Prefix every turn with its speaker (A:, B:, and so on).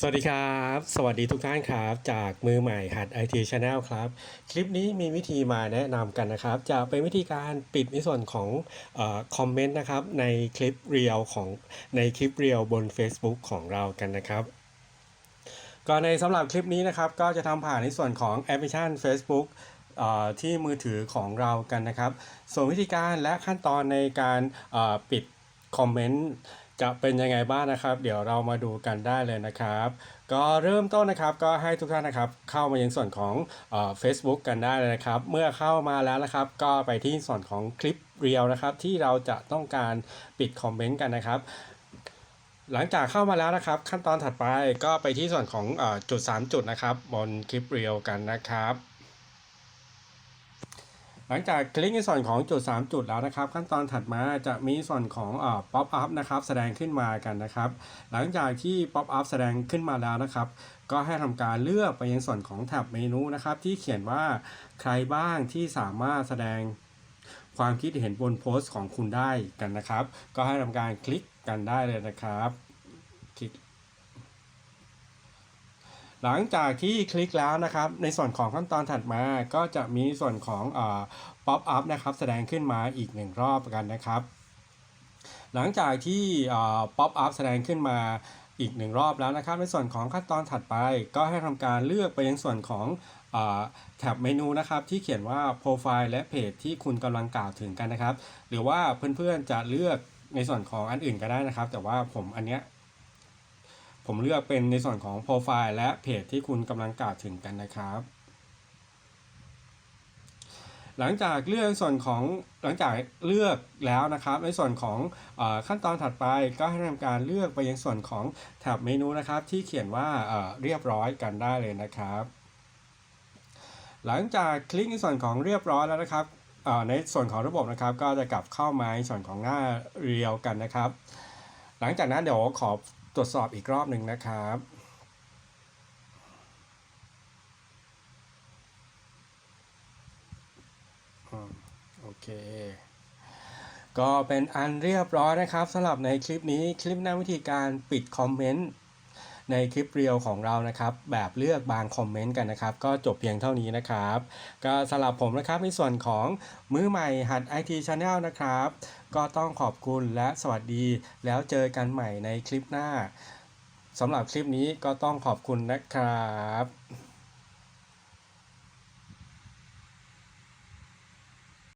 A: สวัสดีครับ สวัสดีทุกท่านครับ จากมือใหม่หัด IT Channel ครับ คลิปนี้มีวิธีมาแนะนำกันนะครับ จะเป็นวิธีการปิดในส่วนของอคอมเมนต์นะครับ ในคลิปเรียลของในคลิปเรียลบน Facebook ของเรากันนะครับก็ในสำหรับคลิปนี้นะครับ ก็จะทำผ่านในส่วนของแอปพลิเคชัน Facebook ที่มือถือของเรากันนะครับ ส่วนวิธีการและขั้นตอนในการปิดคอมเมนต์ จะเป็นยังไงบ้างนะครับ เดี๋ยวเรามาดูกันได้เลยนะครับ ก็เริ่มต้นนะครับก็ให้ทุกท่านนะครับเข้ามายังส่วนของเอ่อ Facebook กันได้เลยนะครับ เมื่อเข้ามาแล้วนะครับ ก็ไปที่ส่วนของคลิปเรียลนะครับ ที่เราจะต้องการปิดคอมเมนต์กันนะครับหลังจากเข้ามาแล้วนะครับ ขั้นตอนถัดไปก็ไปที่ส่วนของอจุด 3 จุดนะครับ บนคลิปเรียลกันนะครับ หลังจากคลิกในส่วนของจุด 3 จุดแล้วนะครับ ขั้นตอนถัดมาจะมีส่วนของเอ่อ pop up นะครับแสดงขึ้นมากันนะครับ หลังจากที่ pop up แสดงขึ้นมาแล้วนะครับ ก็ให้ทำการเลือกไปยังส่วนของแท็บเมนูนะครับ ที่เขียนว่าใครบ้างที่สามารถแสดงความคิดเห็นบนโพสต์ของคุณได้กันนะครับ ก็ให้ทำการคลิกกันได้เลยนะครับคลิก หลังจากที่คลิกแล้วนะครับ ในส่วนของขั้นตอนถัดมาก็จะมีส่วนของเอ่อ pop up นะครับแสดงขึ้นมาอีกหนึ่งรอบกันนะครับ หลังจากที่เอ่อ pop up แสดงขึ้นมาอีกหนึ่งรอบแล้วนะครับ ในส่วนของขั้นตอนถัดไป ก็ให้ทำการเลือกไปยังส่วนของอแท็บเมนูนะครับที่เขียนว่าโปรไฟล์และเพจที่คุณกำลังกล่าวถึงกันนะครับ หรือว่าเพื่อนๆจะเลือกในส่วนของอันอื่นก็ได้นะครับ แต่ว่าผมอันเนี้ย ผมเลือกเป็นในส่วนของโปรไฟล์และเพจที่คุณกำลังกล่าวถึงกันนะครับ หลังจากเลือกส่วนของหลังจากเลือกแล้วนะครับ ในส่วนของอขั้นตอนถัดไปก็ให้ทำการเลือกไปยังส่วนของแท็บเมนูนะครับ ที่เขียนว่าเเรียบร้อยกันได้เลยนะครับ หลังจากคลิกในส่วนของเรียบร้อยแล้วนะครับในส่วนของระบบนะครับ ก็จะกลับเข้ามาในส่วนของหน้าเรียวกันนะครับ หลังจากนั้นเดี๋ยวขอ ตรวจสอบอีกรอบหนึ่งนะครับ โอเค ก็เป็นอันเรียบร้อยนะครับสำหรับในคลิปนี้คลิปหน้าวิธีการปิดคอมเมนต์ ในคลิปเรียวของเรานะครับ แบบเลือกบางคอมเมนต์กันนะครับ ก็จบเพียงเท่านี้นะครับ ก็สำหรับผมนะครับในส่วนของมือใหม่หัด IT Channel นะครับ ก็ต้องขอบคุณและสวัสดีแล้วเจอกันใหม่ในคลิปหน้าสำหรับคลิปนี้ก็ต้องขอบคุณนะครับ